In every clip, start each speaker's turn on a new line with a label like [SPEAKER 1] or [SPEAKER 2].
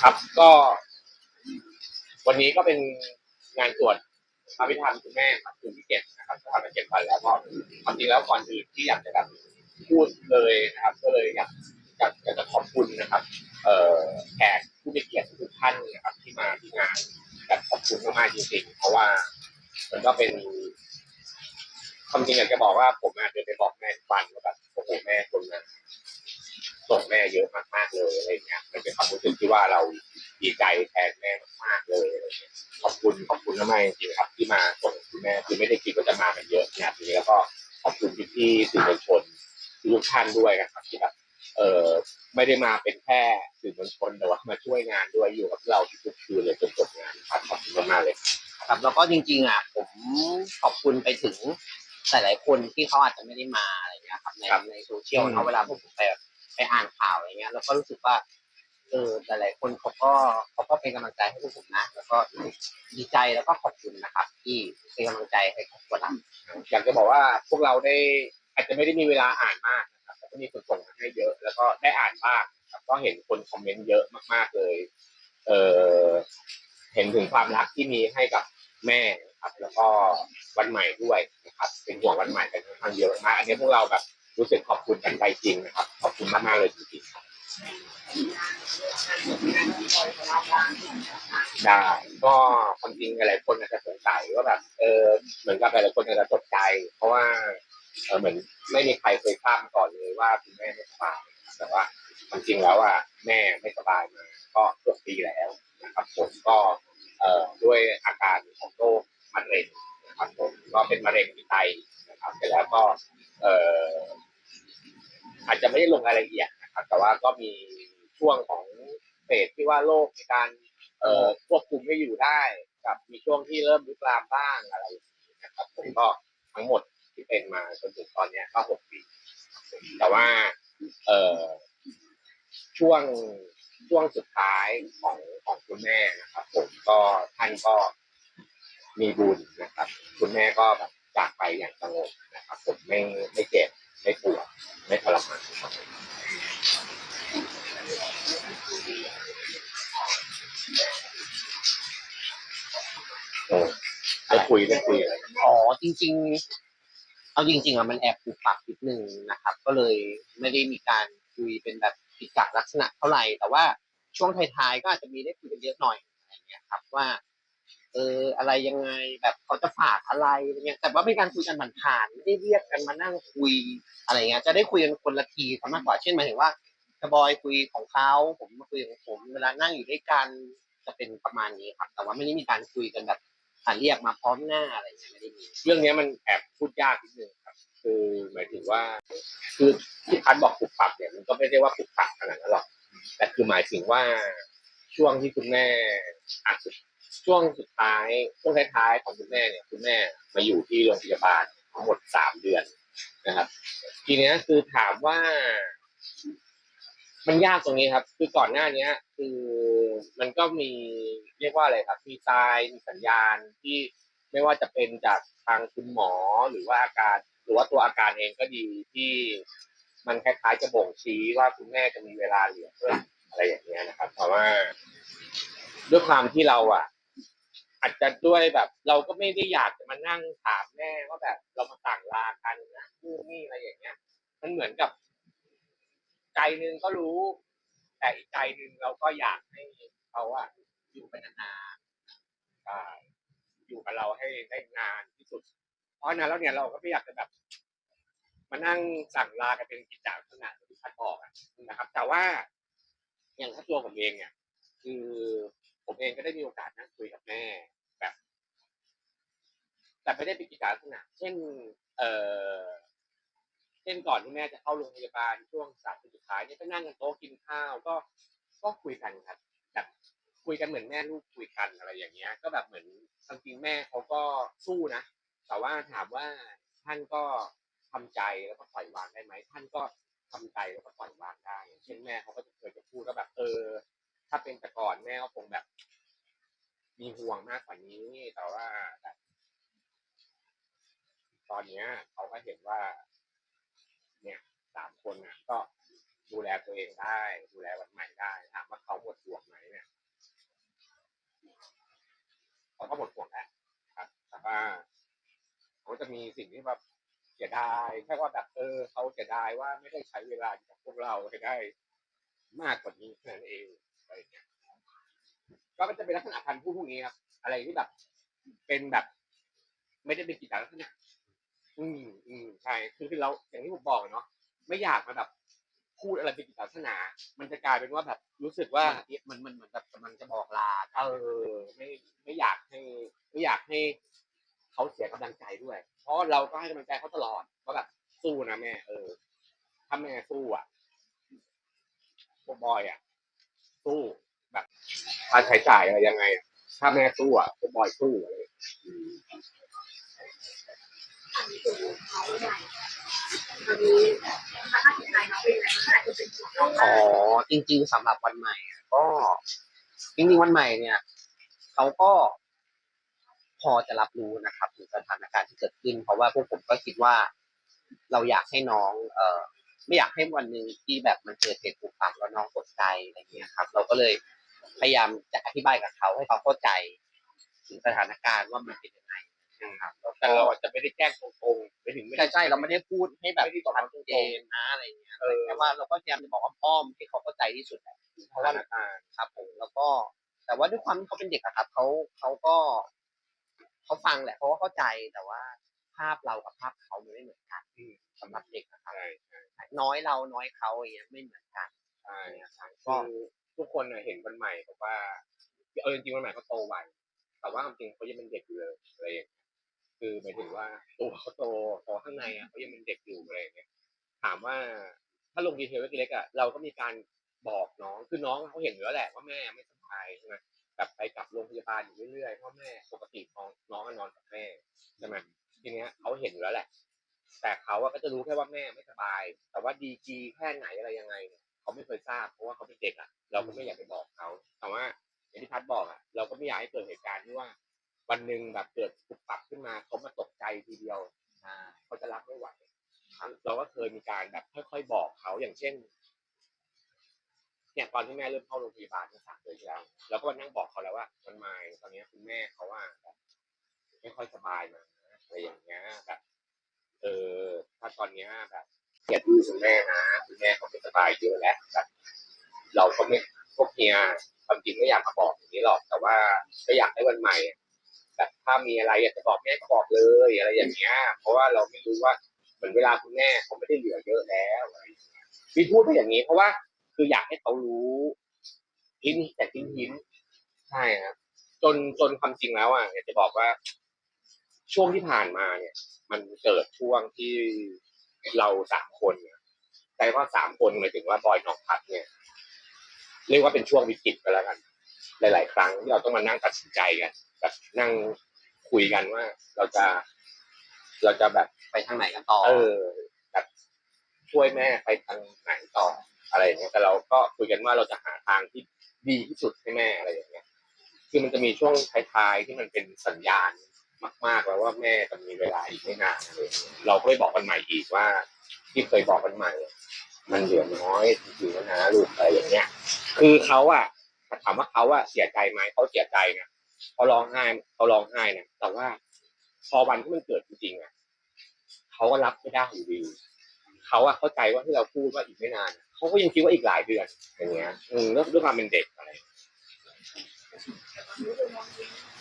[SPEAKER 1] ค
[SPEAKER 2] รับก็ วันนี้ก็เป็นงานตรวจพระพิธรรมคุณแม่ครับคุณพิเกตนะครับผ่านมาเจ็ดวันแล้วก็ความจริงแล้วก่อนอื่นที่อยากจะแบบพูดเลยนะครับ ก็เลยอยากอยากอยากจะขอบคุณนะครับ เอ่อแขกผู้มีเกียรติทุกท่านนะครับที่มาที่งานแบบขอบคุณมากๆจริงๆเพราะว่ามันก็เป็น ความจริงอยากจะบอกว่าผมอาจจะไปบอกแม่ทุกวันว่าแบบโอ้โหแม่คนนั้นส่งแม่เยอะมากๆเลยอะไรเงี้ยมันเป็นความรู้สึกที่ว่าเราดีใจแทนแม่มากๆเลยอะไรเงี้ยขอบคุณขอบคุณมากจริงครับ ที่มาส่งคุณแม่คือไม่ได้คิดว่าจะมากันเยอะขนาดนี้แล้วก็ขอบคุณพี่สื่อมวลชนทุกท่านด้วยนะครับที่แบบเออไม่ได้มาเป็นแค่สื่อมวลชนแต่ว่ามาช่วยงานด้วยอยู่กับเราทุกคืนเลยจนจบงานครับขอบคุณมากๆเลย
[SPEAKER 3] ครับแล้วก็จริงๆอะผมขอบคุณไปถึง หลายๆคนที่เขาอาจจะไม่ได้มาอะไรเงี้ยครับในในโซเชียลเขาเวลาพวกผมไปไปอ่านข่าวอะไรเงี้ยแล้วก็รู้สึกว่าเออหลายๆคนเขาก็เขาก็เป็นกำลังใจให้พวกผมนะ แล้วก็ดีใจแล้วก็ขอบคุณนะครับ ที่เป็นกำลังใจให้ครอบครัวเรา
[SPEAKER 2] อยากจะบอกว่าพวกเราได้อาจจะไม่ได้มีเวลาอ่านมากนะครับแต่ก็มีคนส่งมาให้เยอะ แล้วก็ได้อ่านบ้างครับก็เห็นคนคอมเมนต์เยอะมากๆเลย เออเห็นถึงความรักที่มีให้กับแม่ นะครับ แล้วก็วันใหม่ด้วยนะครับ เป็นห่วงวันใหม่กันค่อนข้างเยอะมากอันนี้พวกเราแบบรู้สึกขอบคุณกันใจจริงนะครับ ขอบคุณมากๆเลยจริงๆครับ
[SPEAKER 1] งานที่คอยของเราบ้าง
[SPEAKER 2] ได้ก็ความจริงหลายๆคนอาจจะสงสัยว่าแบบเออเหมือนกับหลายๆคนอาจจะตกใจ เพราะว่าเออเหมือนไม่มีใครเคยทราบก่อนเลยว่าคุณแม่ไม่สบายแต่ว่าความจริงแล้วอะแม่ไม่สบายมาก็เกือบปีแล้วนะครับผมก็เอ่อด้วยอาการของโรคะเร็งนะครับผมก็เป็นมะเร็งที่ไตนะครับเสร็จแล้วก็เอ่ออาจจะไม่ได้ลงรายละเอียดนะครับ แต่ว่าก็มีช่วงของเฟสที่ว่าโรคในการเอ่อควบคุมไม่อยู่ได้ กับมีช่วงที่เริ่มลุกลามบ้างอะไรอย่างนี้นะครับผมก็ทั้งหมดที่เป็นมาจนถึงตอนเนี้ยก็หกปี แต่ว่าเอ่อช่วงช่วงสุดท้ายของของคุณแม่นะครับ ผมก็ท่านก็ มีบุญนะครับ คุณแม่ก็แบบจากไปอย่างสงบนะครับ ผมไม่ไม่เจ็บไม่ปวดไม่ทรมานครับเออได้คุยได้คุยอะไร
[SPEAKER 3] อ๋อจริง ๆ เอาจริง ๆอะมันแอบปรับปรับนิดนึงนะครับ ก็เลยไม่ได้มีการคุยเป็นแบบกิจจลักษณะเท่าไหร่ แต่ว่าช่วงท้ายๆก็อาจจะมีได้คุยกันเยอะหน่อยอะไรเงี้ยครับว่า เอออะไรยังไงแบบเขาจะฝากอะไรอะไรเงี้ยแต่ว่าเป็นการคุยกันผ่านๆไม่ได้เรียกกันมานั่งคุยอะไรเงี้ยจะได้คุยกันคนละทีซะมากกว่าเช่นหมายถึงว่าจะบอยคุยของเขาผมมาคุยของผมเวลานั่งอยู่ด้วยกันจะเป็นประมาณนี้ครับ แต่ว่าไม่ได้มีการคุยกันแบบเรียกมาพร้อมหน้าอะไรเงี้ยไม่ได้มี
[SPEAKER 2] เรื่องนี้มันแอบพูดยากนิดนึงครับ คือหมายถึงว่า คือที่พัดบอกปรับปรับเนี่ยมันก็ไม่ได้ว่าปรับปรับขนาดนั้นหรอกแต่คือหมายถึงว่าช่วงที่คุณแม่อาจจะ ช่วงสุดท้ายช่วงท้ายๆของคุณแม่เนี่ยคุณแม่มาอยู่ที่โรงพยาบาลทั้งหมดสามเดือนนะครับ ทีเนี้ยคือถามว่า มันยากตรงนี้ครับ คือก่อนหน้าเนี้ย คือมันก็มีเรียกว่าอะไรครับ มีทรายมีสัญญาณที่ไม่ว่าจะเป็นจากทางคุณหมอหรือว่าอาการ หรือว่าตัวอาการเองก็ดีที่มันคล้ายๆจะบ่งชี้ว่าคุณแม่จะมีเวลาเหลือเพื่ออะไรอย่างเงี้ยนะครับ เพราะว่าด้วยความที่เราอะ อาจจะด้วยแบบ เราก็ไม่ได้อยากจะมานั่งถามแม่ว่าแบบเรามาสั่งลากันนะนู่นนี่อะไรอย่างเงี้ย มันเหมือนกับ ใจหนึ่งก็รู้ แต่อีกใจหนึ่งเราก็อยากให้เขาอะอยู่ไปนานๆอยู่กับเราให้ได้นานที่สุด เพราะนั้นแล้วเนี่ยเราก็ไม่อยากจะแบบ มานั่งสั่งลากันเป็นกิจจลักษณะที่พัดบอกนะครับ แต่ว่าอย่างถ้าตัวผมเองเนี่ยคือผมเองก็ได้มีโอกาสนั่งคุยกับแม่ แต่ไม่ได้เป็นกิจจลักษณะ เช่น เอ่อเช่นก่อนที่แม่จะเข้าโรงพยาบาลช่วงสามสุดท้ายเนี่ยก็นั่งกันโต๊ะกินข้าวก็ก็คุยกันครับแบบคุยกันเหมือนแม่ลูกคุยกันอะไรอย่างเงี้ย ก็แบบเหมือนจริงๆแม่เขาก็สู้นะแต่ว่าถามว่าท่านก็ทำใจแล้วก็ปล่อยวางได้ไหมท่านก็ทำใจแล้วก็ปล่อยวางได้เช่นแม่เขาก็จะเคยจะพูดว่าแบบ เออ ถ้าเป็นแต่ก่อนแม่ก็คงแบบ มีห่วงมากกว่านี้แต่ว่าแบบ ตอนเนี้ยเขาก็เห็นว่า เนี่ยสามคนน่ะ ก็ดูแลตัวเองได้ ดูแลวันใหม่ได้ถามว่าเขาหมดห่วงไหมเนี่ยเขาก็หมดห่วงแล้วครับแต่ว่าเขาจะมีสิ่งที่แบบเสียดายแค่ว่าแบบเออเขาเสียดายว่าไม่ได้ใช้เวลากับพวกเราให้ได้ มากกว่านี้นั้นเองอะไรเงี้ยก็จะเป็นลักษณะพันธุ์ผู้พวกนี้ครับ อะไรที่แบบ เป็นแบบ ไม่ได้เป็นกิจลักษณะ อืมอืมใช่คือคือเราอย่างที่ผมบอกเนาะไม่อยากมาแบบพูดอะไรเป็นกิจลักษณะมันจะกลายเป็นว่าแบบรู้สึกว่า
[SPEAKER 3] มันมันเหมือนแบบกำลังจะบอกลา
[SPEAKER 2] เออไม่ไม่อยากให้ไม่อยากให้เขาเสียกำลังใจด้วย เพราะเราก็ให้กำลังใจเขาตลอดว่าแบบสู้นะแม่ เออถ้าแม่สู้อะพวกบอยอะสู้แบบค่าใช้จ่ายอะไรยังไงอะถ้าแม่สู้อะพวกบอยสู้อะไร ทาง
[SPEAKER 1] กลุ่มเขาใหญ่ตอนนี้สภาพจิตใจน้องเป็นยังไงเมื่อไหร่จะเป็นห่วงน้อง
[SPEAKER 3] อ๋อ จริง ๆสำหรับวันใหม่อะก็จริงๆวันใหม่เนี่ยเขาก็พอจะรับรู้นะครับถึงสถานการณ์ที่เกิดขึ้น เพราะว่าพวกผมก็คิดว่า เราอยากให้น้อง เอ่อไม่อยากให้วันหนึ่งที่แบบมันเกิดเหตุผุกปักแล้วน้องตกใจอะไรเงี้ยครับ เราก็เลยพยายามจะอธิบายกับเขาให้เขาเข้าใจ ถึงสถานการณ์ว่ามันเป็นยังไง ครับแล้ว
[SPEAKER 2] แต่
[SPEAKER 3] ก็
[SPEAKER 2] เราอาจจะไม่ได้แจ้งตรงๆไปถึงไม่
[SPEAKER 3] ใช่
[SPEAKER 2] ได้
[SPEAKER 3] ใช่เราไม่ได้พูดให้แบบ
[SPEAKER 2] ไม่ได้ตอบ
[SPEAKER 3] ชัด
[SPEAKER 2] ตรงๆ
[SPEAKER 3] เจนนะอะไรเงี้ย
[SPEAKER 2] เออ
[SPEAKER 3] แต่ว่าเราก็พยายามจะบอกว่าอ้อมให้เขาเข้าใจที่สุดแหละ
[SPEAKER 2] เพ
[SPEAKER 3] เพ
[SPEAKER 2] ราะ
[SPEAKER 3] ราะ
[SPEAKER 2] ว่า
[SPEAKER 3] ว่าครับผมแล้วก็ แต่ว่าด้วยความที่เขาเป็นเด็กอะครับเขาเขาก็เขาฟังแหละเขาก็เข้าใจแต่ว่าภาพเรากับภาพเขามันไม่เหมือนกันสำหรับเด็กนะครับ
[SPEAKER 2] ใช่ใช่
[SPEAKER 3] น้อยเราน้อยเขาอย่างเงี้ยไม่เหมือนกัน
[SPEAKER 2] ใช่
[SPEAKER 3] นะครับ
[SPEAKER 2] ก็
[SPEAKER 3] ก็
[SPEAKER 2] ทุกคนน่ะเห็นวันใหม่แบบว่าเออจริงๆวันใหม่เขาโตไวแต่ว่าความจริงเขายังเป็นเด็กอยู่เลยอะไรอย่างเงี้ย คือหมายถึงว่าตัวเขาโตโตข้างในอะเขายังเป็นเด็กอยู่อะไรอย่างเงี้ยถามว่าถ้าลงดีเทลเล็กๆอะเราก็มีการบอกน้องคือน้องเขาเห็นอยู่แล้วแหละว่าแม่ไม่สบายใช่ไหมแบบไปกลับโรงพยาบาลอยู่เรื่อยๆพราะแม่ปกติน้องน้องก็นอนกับแม่ใช่ไหมทีเนี้ยเขาเห็นอยู่แล้วแหละ แต่เขาอะก็จะรู้แค่ว่าแม่ไม่สบาย แต่ว่าดีกีแค่ไหนอะไรยังไงเนี่ยเขาไม่เคยทราบเพราะว่าเขาเป็นเด็กอะเราก็ไม่อยากไปบอกเขาแต่ว่าอย่างที่พัดบอกอะเราก็ไม่อยากให้เกิดเหตุการณ์ที่ว่า วันหนึ่งแบบเกิดปุบปับขึ้นมาเขามาตกใจทีเดียวเขาจะรับไม่ไหวเราก็เคยมีการแบบค่อยๆบอกเขาอย่างเช่น เนี่ยตอนที่แม่เริ่มเข้าโรงพยาบาลสามเดือนที่แล้วเราก็มานั่งบอกเขาแล้วว่ามันมาตอนนี้คุณแม่เขาว่าแบบไม่ค่อยสบายนะอะไรอย่างเงี้ยแบบเออถ้าตอนเนี้ยแบบอย่าดื้อคุณแม่นะคุณแม่เขาไม่สบายเยอะแล้วแบบเราก็ไม่พวกเฮียความจริงไม่อยากมาบอกอย่างนี้หรอก แต่ว่าก็อยากให้วันใหม่ แบบถ้ามีอะไรอยากจะบอกแม่ก็บอกเลยอะไรอย่างเงี้ย เพราะว่าเราไม่รู้ว่าเหมือนเวลาคุณแม่เขาไม่ได้เหลือเยอะแล้วพี่พูดไปอย่างนี้ เพราะว่าคืออยากให้เขารู้ทิ้นแต่ทิ้นทิ้นใช่ครับจนจนความจริงแล้วอะอยากจะบอกว่า ช่วงที่ผ่านมาเนี่ย มันเกิดช่วงที่เราสามคนเนี่ยแต่ว่าสามคนหมายถึงว่าบอยน้องพัดเนี่ยเรียกว่าเป็นช่วงวิกฤตไปแล้วกัน หลาย ๆ ครั้งที่เราต้องมานั่งตัดสินใจกัน แบบนั่งคุยกันว่า เราจะ เราจะแบบ
[SPEAKER 3] ไปทางไหนกันต่อ
[SPEAKER 2] เออ แบบช่วยแม่ไปทางไหนต่ออะไรอย่างเงี้ยแต่เราก็คุยกันว่าเราจะหาทางที่ดีที่สุดให้แม่อะไรอย่างเงี้ยคือมันจะมีช่วงท้ายๆที่มันเป็นสัญญาณมาก ๆ แล้วว่าแม่จะมีเวลาอีกไม่นานอะไรอย่างเงี้ยเราก็ไปบอกกันใหม่อีกว่า ที่เคยบอกกันใหม่ มันเหลือน้อยจริงๆแล้วนะลูกอะไรอย่างเงี้ย คือเขาอะถามว่าเขาอะเสียใจไหมเขาเสียใจนะ เขาร้องไห้เขาร้องไห้นะแต่ว่าพอวันที่มันเกิดจริงๆอะเขาก็รับไม่ได้อยู่ดีเขาอะเข้าใจว่าที่เราพูดว่าอีกไม่นานเขาก็ยังคิดว่าอีกหลายเดือนอย่างเงี้ยอืมแล้วด้วยความเป็นเด็กอะไร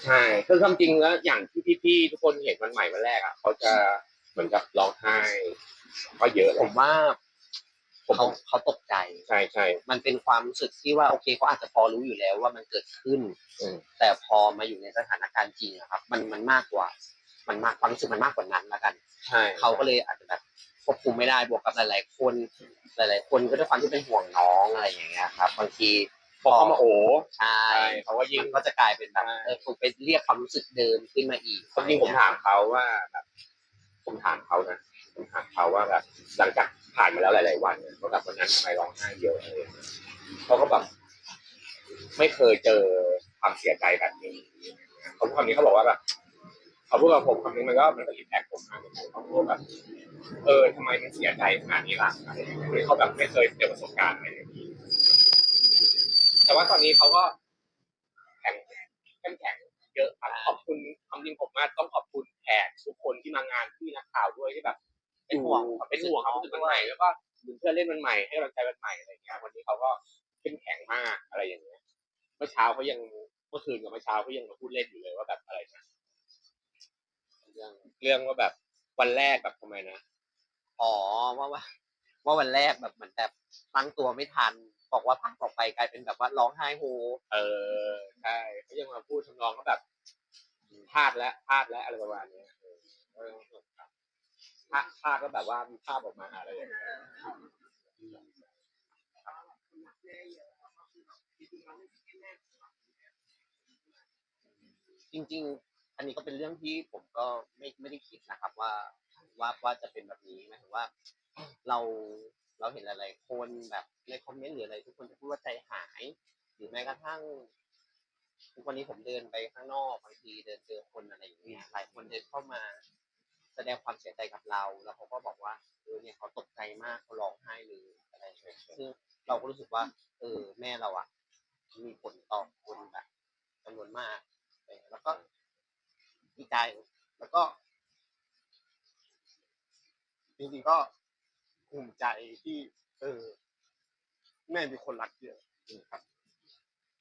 [SPEAKER 2] ใช่คือความจริงแล้วอย่างที่พี่ๆทุกคนเห็นวันใหม่วันแรกอะเขาจะเหมือนกับร้องไห้ก็เยอะ
[SPEAKER 3] ผมว่า เขาเขาตกใจ
[SPEAKER 2] ใช่ใช่
[SPEAKER 3] มันเป็นความรู้สึกที่ว่าโอเคเขาอาจจะพอรู้อยู่แล้วว่ามันเกิดขึ้น
[SPEAKER 2] อืม
[SPEAKER 3] แต่พอมาอยู่ในสถานการณ์จริงอะครับ มันมันมากกว่า มันมากความรู้สึกมันมากกว่านั้นแล้วกัน
[SPEAKER 2] ใช่
[SPEAKER 3] เขาก็เลยอาจจะแบบควบคุมไม่ได้บวกกับหลาย ๆ คน หลาย ๆ คนก็ด้วยความที่เป็นห่วงน้องอะไรอย่างเงี้ยครับบางที
[SPEAKER 2] พอเขามาโอ้
[SPEAKER 3] ใช่
[SPEAKER 2] ใช่เขาก็ยิ่ง
[SPEAKER 3] มันก็จะกลายเป็นแบบ
[SPEAKER 2] ใช่
[SPEAKER 3] เออถูกไปเรียกความรู้สึกเดิมขึ้นมาอีก
[SPEAKER 2] ความจริงผมถามเขาว่าแบบผมถามเขานะ ผมถาเขาว่าแบบหลังจากผ่านมาแล้วหลาย ๆ วันเนี่ยว่าแบบวันนั้นทำไมร้องไห้เยอะอะไรองเงี้ยเขาก็แบบไม่เคยเจอความเสียใจแบบนี้เขาพูดคำนี้เขาบอกว่าแบบเขาพูดกับผมคำนึงมันก็มันก็อิมแพคผมมากเหมือนกันเขาพูดแบบเออทำไมมันเสียใจขนาดนี้ล่ะอะไรอย่างเงี้ยคือเขาแบบไม่เคยเจอประสบการณ์อะไรอย่างนี้แต่ว่าตอนนี้เขาก็แข็งเข้มแข็งเยอะครับขอบคุณคำจริงผมมากต้องขอบคุณแขกทุกคนที่มางานที่นักข่าวด้วยที่แบบ เป็นห่วงเป็นห่วงความรู้สึกมันใหม่แล้วก็ดึงเพื่อนเล่นมันใหม่ให้กำลังใจมันใหม่อะไรอย่างเงี้ยวันนี้เขาก็เข้มแข็งมากอะไรอย่างเงี้ยเมื่อเช้าเขายังเมื่อคืนกับเมื่อเช้าเขายังมาพูดเล่นอยู่เลยว่าแบบอะไรนะเรื่องเรื่องว่าแบบวันแรกแบบทำไมนะ
[SPEAKER 3] อ๋อว่าว่าว่าวันแรกแบบเหมือนแบบตั้งตัวไม่ทันบอกว่าพักออกไปกลายเป็นแบบว่าร้องไห้โฮ
[SPEAKER 2] เออใช่เขายังมาพูดทำนองก็แบบพลาดแล้วพลาดแล้วอะไรประมาณเนี้ ยเออเออครับพลาพลาก็แบบว่ามีภาพออกมาอะไรอย่างเงี้ย
[SPEAKER 3] จริง ๆ อันนี้ก็เป็นเรื่องที่ผมก็ไม่ไม่ได้คิดนะครับว่าว่าว่าจะเป็นแบบนี้หมายถึงว่า เราเราเห็นหลายๆคนแบบในคอมเมนต์หรืออะไรทุกคนจะพูดว่าใจหาย หรือแม้กระทั่งทุกวันนี้ผมเดินไปข้างนอกบางทีเดินเจอคนอะไรอย่างเงี้ยหลายคนเดินเข้ามา แสดงความเสียใจกับเรา แล้วเขาก็บอกว่าเออเนี่ยเขาตกใจมากเขาร้องไห้เลยอะไรอย่างเงี้ยซึ่งเราก็รู้สึกว่า เออ แม่เราอะ มีผลต่อคนแบบจำนวนมากแล้วก็ดีใจแล้วก็จริงๆก็ภูมิใจที่ เออ แม่มีคนรักเยอะ
[SPEAKER 2] ครับ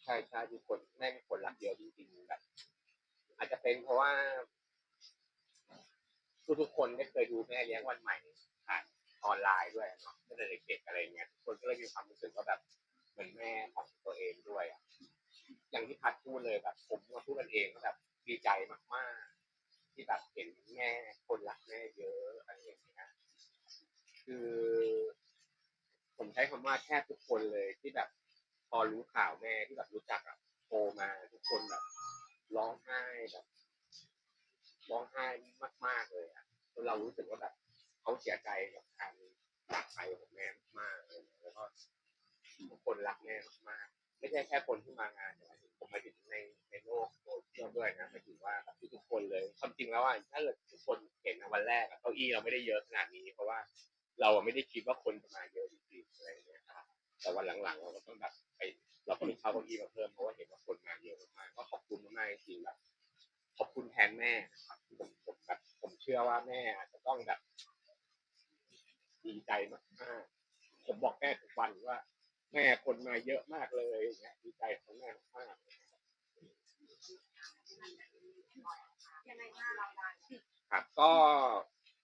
[SPEAKER 2] ใช่ใช่มีคนแม่มีคนรักเยอะจริงๆแบบอาจจะเป็นเพราะว่า ทุกๆคนได้เคยดูแม่เลี้ยงวันใหม่ผ่านออนไลน์ด้วยเนาะตั้งแต่เด็กๆอะไรเงี้ยทุกคนก็เลยมีความรู้สึกว่าแบบเหมือนแม่ของตัวเองด้วยอะอย่างที่พัดพูดเลยแบบ ผมมาพูดกันเองก็แบบดีใจมากๆ ที่แบบเห็นแม่คนรักแม่เยอะอะไรอย่างเงี้ยคือ ผมใช้คำว่าแทบทุกคนเลยที่แบบพอรู้ข่าวแม่ที่แบบรู้จักอะโทรมาทุกคนแบบร้องไห้แบบร้องไห้มากๆเลยอะ เรารู้สึกว่าแบบเขาเสียใจกับการจากไปของแม่มากๆเลยแล้วก็ทุกคนรักแม่มากๆไม่ใช่แค่คนที่มางานแต่ผมหมายถึงในในโลกโซเชียลด้วยนะหมายถึงว่าทุกคนเลยความจริงแล้วอะถ้าเกิดทุกคนเห็นอะวันแรกเก้าอี้เราไม่ได้เยอะขนาดนี้ เพราะว่าเราไม่ได้คิดว่าคนจะมาเยอะจริงๆอะไรอย่างเงี้ยครับแต่วันหลังๆเราก็ต้องแบบไปเราก็มีเข้าเก้าอี้มาเพิ่มเพราะว่าเห็นว่าคนมาเยอะมากก็ขอบคุณมากๆจริงๆแบบขอบคุณแทนแม่ครับ ผมผมแบบผมเชื่อว่าแม่อาจจะต้องแบบดีใจมากๆผมบอกแม่ทุกวันว่า แม่คนมาเยอะมากเลยอย่างเงี้ยดีใจของแม่มาก
[SPEAKER 1] ยังไงบ้างเราได้
[SPEAKER 2] ๆครับก็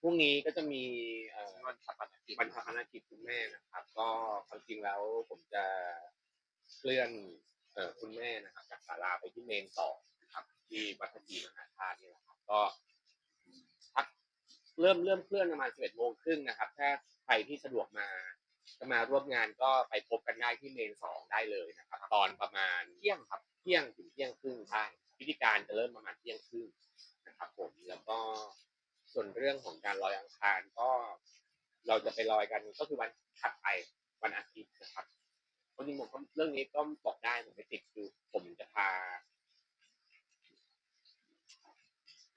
[SPEAKER 2] พรุ่งนี้ก็จะมีเอ่อ
[SPEAKER 3] วันชาปนกิจ
[SPEAKER 2] วันชาปนกิจคุณแม่นะครับ ก็ความจริงแล้วผมจะเคลื่อนเอ่อคุณแม่นะครับจากศาลาไปที่เมนสองนะครับ ที่วัดพระศรีมหาธาตุนี่แหละครับ ก็พัก เริ่มเริ่มเคลื่อนประมาณสิบเอ็ดโมงครึ่งนะครับ ถ้าใครที่สะดวกมาจะมาร่วมงานก็ไปพบกันได้ที่เมนสองได้เลยนะครับ ตอนประมาณ
[SPEAKER 3] เที่ยงครับ
[SPEAKER 2] เที่ยงถึงเที่ยงครึ่งได้พิธีการจะเริ่มประมาณเที่ยงครึ่งนะครับผมแล้วก็ส่วนเรื่องของการลอยอังคารก็ เราจะไปลอยกันก็คือวันถัดไปวันอาทิตย์นะครับคนจริงผมก็เรื่องนี้ก็บอกได้ผมไม่ติดคือผมจะพา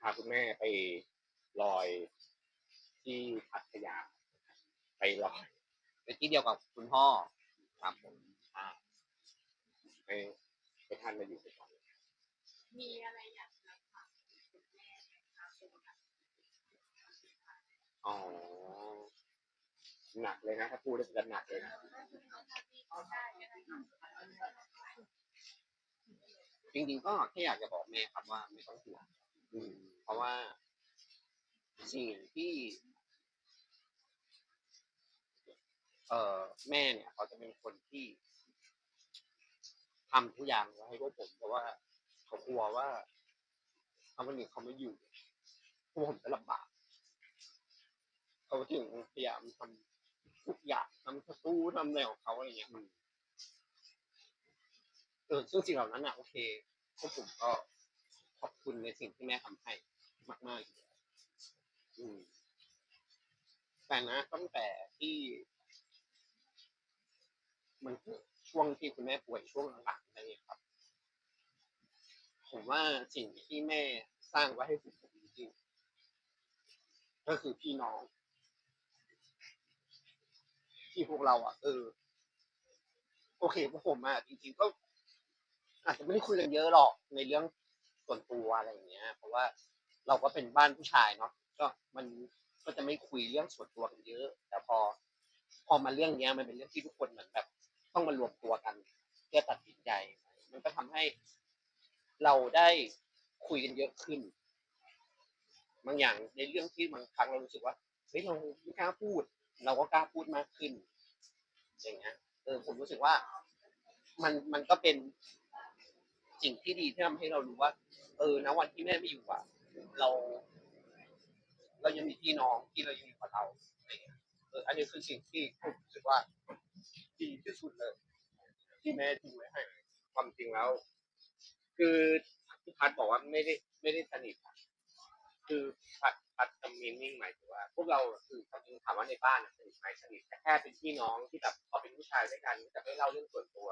[SPEAKER 2] พาคุณแม่ไปลอย ที่พัทยาไปลอย
[SPEAKER 3] เป็นที่เดียวกับคุณพ่อครับผมอ่า
[SPEAKER 2] ให้ให้ท่านมาอยู่ไปก่อน
[SPEAKER 1] มีอะไรอยากจะฝากคุณแม่ไหมคะเป็นแบบ
[SPEAKER 2] อ๋อหนักเลยนะถ้าพูดแล้วจะหนักเลยนะ
[SPEAKER 3] จริงๆก็แค่อยากจะบอกแม่ครับว่าไม่ต้องห่วง
[SPEAKER 2] อืม
[SPEAKER 3] เพราะว่าสิ่งที่ เอ่อแม่เนี่ยเขาจะเป็นคนที่ทำทุกอย่างไว้ให้พวกผมเพราะว่าเขากลัวว่าถ้าวันหนี้เขาไม่อยู่พวกผมจะลำบากเขาถึงพยายามทำทุกอย่างทำประตูทำอะไรของเขาอะไรเงี้ยมันเออซึ่งสิ่งเหล่านั้นอะโอเคพวกผมก็ขอบคุณในสิ่งที่แม่ทำให้มากๆอยู่แล้วอืมแต่นะตั้งแต่ที่ มันเกิดช่วงที่คุณแม่ป่วยช่วงหลังๆนั่ครับ ผมว่าสิ่งที่แม่สร้างไว้ให้ผมจริงก็คือพี่น้อง ที่พวกเราอะ เออ โอเคพวกผมอะจริงๆก็อาจจะไม่ได้คุยกันเยอะหรอกในเรื่องส่วนตัวอะไรอย่างเงี้ย เพราะว่าเราก็เป็นบ้านผู้ชายเนาะก็มันก็จะไม่คุยเรื่องส่วนตัวกันเยอะ แต่พอพอมาเรื่องเนี้ยมันเป็นเรื่องที่ทุกคนเหมือนแบบ ต้องมารวมตัวกัน เพื่อตัดสินใจ มันก็ทำให้เราได้คุยกันเยอะขึ้น บางอย่างในเรื่องที่บางครั้งเรารู้สึกว่าเฮ้ยเราไม่กล้าพูด เราก็กล้าพูดมากขึ้น อย่างเงี้ยเออผมรู้สึกว่า มันมันก็เป็นสิ่งที่ดีที่ทำให้เรารู้ว่า เออณวันที่แม่ไม่อยู่อะเรา เรายังมีพี่น้องที่เรายังอยู่กับเราอะไรเงี้ยเอออันนี้คือสิ่งที่ผมรู้สึกว่า ดีที่สุดเลย ที่แม่ทิ้งไว้ให้
[SPEAKER 2] ความจริงแล้ว คือพี่พัดบอกว่าไม่ได้ไม่ได้สนิทอะคือพัดพัดจำมีนิ่งหมายถึงว่า พวกเราคือความจริงถามว่าในบ้านอะสนิทไหมสนิทแต่แค่เป็นพี่น้องที่แบบพอเป็นผู้ชายด้วยกันจะไม่เล่าเรื่องส่วนตัว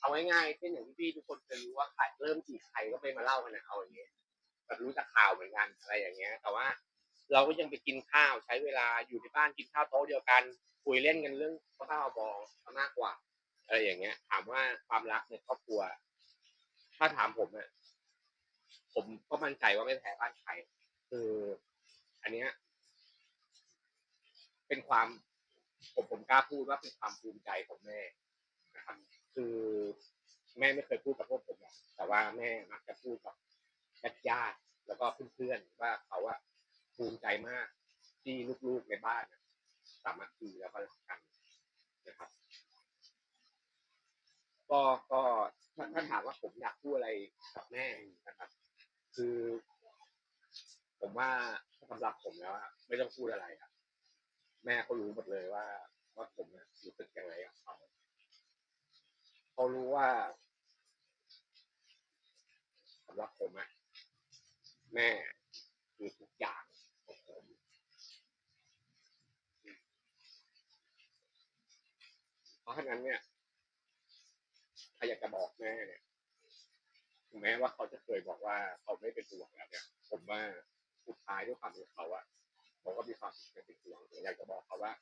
[SPEAKER 2] เอาง่ายๆเช่นอย่างที่พี่ทุกคนเคยรู้ว่าใครเริ่มจีบใครก็ไปมาเล่ากันนะเอาอย่างเงี้ยแบบรู้จักข่าวเหมือนกันอะไรอย่างเงี้ย แต่ว่าเราก็ยังไปกินข้าวใช้เวลาอยู่ในบ้านกินข้าวโต๊ะเดียวกัน คุยเล่นกันเรื่องข้าวบองมากกว่าอะไรอย่างเงี้ย ถามว่าความรักในครอบครัว ถ้าถามผมอะผมก็มั่นใจว่าไม่แพ้บ้านใครคือ อันเนี้ย เป็นความ ผมผมกล้าพูดว่าเป็นความภูมิใจของแม่นะครับ คือแม่ไม่เคยพูดกับพวกผมหรอกแต่ว่าแม่มักจะพูดกับญาติญาติแล้วก็เพื่อนๆว่าเขาอะภูมิใจมากที่ลูกๆในบ้านอะ สามัคคีแล้วก็รักกันนะครับ ก็ก็ถ้าถาถามว่าผมอยากพูดอะไรกับแม่นะครับ คือ ผมว่าสำหรับผมแล้วไม่ต้องพูดอะไรอะแม่เขารู้หมดเลยว่าว่าผมอะรู้สึกยังไงกับเขาเขารู้ว่าสำหรับผมอะแม่คือทุกอย่างของผมเพราะฉะ นั้นเนี่ยถ้าอยากจะบอกแม่เนี่ยถึงแม้ว่าเขาจะเคยบอกว่าเขาไม่เป็นห่วงแล้วเนี่ย ผมว่าสุดท้ายด้วยความเป็นเขาอะเขาก็มีความสุขในเป็นห่วงอยากจะบอกเขาว่า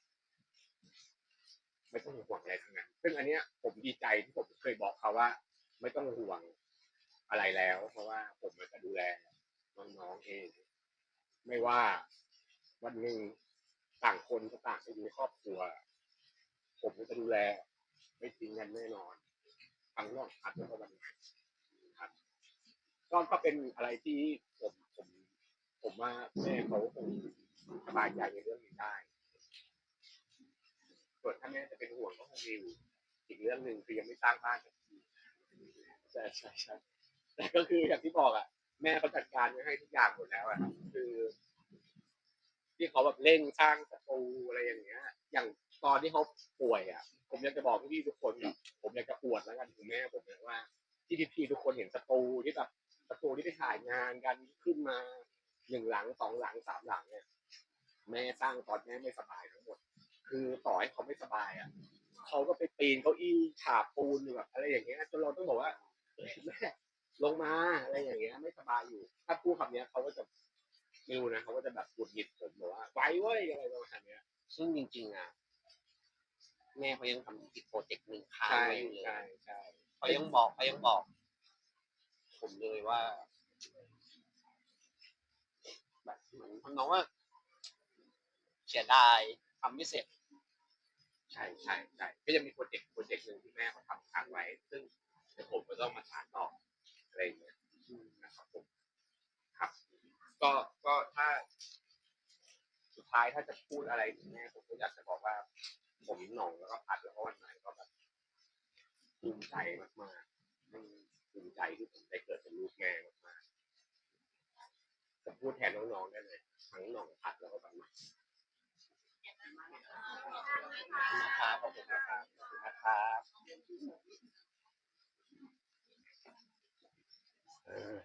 [SPEAKER 2] ไม่ต้องห่วงอะไรทั้งนั้น ซึ่งอันเนี้ย ผมดีใจที่ผมเคยบอกเขาว่า ไม่ต้องห่วงอะไรแล้ว เพราะว่าผมจะดูแลน้องๆเอง ไม่ว่าวันหนึ่งต่างคนก็ต่างไปมีครอบครัว ผมก็จะดูแล ไม่ทิ้งกันแน่นอนทั้งนอกพัดแล้วก็วันนี้ครับก็ก็เป็นอะไรที่ผมผม ผมว่าแม่เขาคงสบายใจในเรื่องนี้ได้ ส่วนถ้าแม่จะเป็นห่วงก็คงมีอยู่อีกเรื่องหนึ่งคือยังไม่สร้างบ้านสักทีใช่ใช่ใช่แต่ก็คืออย่างที่บอกอะ แม่เขาจัดการไว้ให้ทุกอย่างหมดแล้วอะคือ ที่เขาแบบเร่งสร้างประตูอะไรอย่างเงี้ย อย่าง ตอนที่เขาป่วยอะ ผมอยากจะบอกพี่ๆทุกคนแบบผมอยากจะอวดแล้วกันถึงแม่ผมเนี่ยว่า ที่พี่ๆทุกคนเห็นสตูที่แบบสตูที่ไปถ่ายงานกันขึ้นมาหนึ่งหลังสองหลังสามหลังเนี่ย แม่สร้างตอนแม่ไม่สบายทั้งหมด คือต่อให้เขาไม่สบายอะเขาก็ไปปีนเก้าอี้ฉาบปูนอยู่แบบอะไรอย่างเงี้ยจนเราต้องบอกว่าเฮ้ยแม่ลงมาอะไรอย่างเงี้ย ไม่สบายอยู่ ถ้าพูดคำเนี้ยเขาก็จะไม่รู้นะเขาก็จะแบบหงุดหงิดผมบอกว่าไปเว้ยอะไรประมาณเนี้ย
[SPEAKER 3] ซึ่งจริงๆอะ แม่เขายังทำอีกโปรเจกต์หนึ่งค้าง
[SPEAKER 2] ใช่
[SPEAKER 3] ไว้อยู่เลย
[SPEAKER 2] ใช่ใช่
[SPEAKER 3] เขายังบอกเขายังบอก ผมเลยว่าแบบเหมือนทำนองว่าเสียดายทำไม่เสร็จ
[SPEAKER 2] ใช่ใช่ใช่ก็ยังมีโปรเจกต์โปรเจกต์หนึ่งที่แม่เขาทำค้างไว้ ซึ่งเดี๋ยวผมก็ต้องมาสานต่ออะไรอย่างเงี้ยนะครับผมครับ ก็ก็ถ้า สุดท้ายถ้าจะพูดอะไรถึงแม่ผมก็อยากจะบอกว่า ผมหน่องแล้วก็พัดแล้วก็วันไหนก็แบบภูมิใจมากๆอืมภูมิใจที่ผมได้เกิดเป็นลูกแม่มากๆผมพูดแทนน้องๆได้เลยทั้งหน่องพัดแล้วก็วันใหม่
[SPEAKER 3] นะครับขอบคุณนะครับขอบคุณนะครับ
[SPEAKER 2] เออ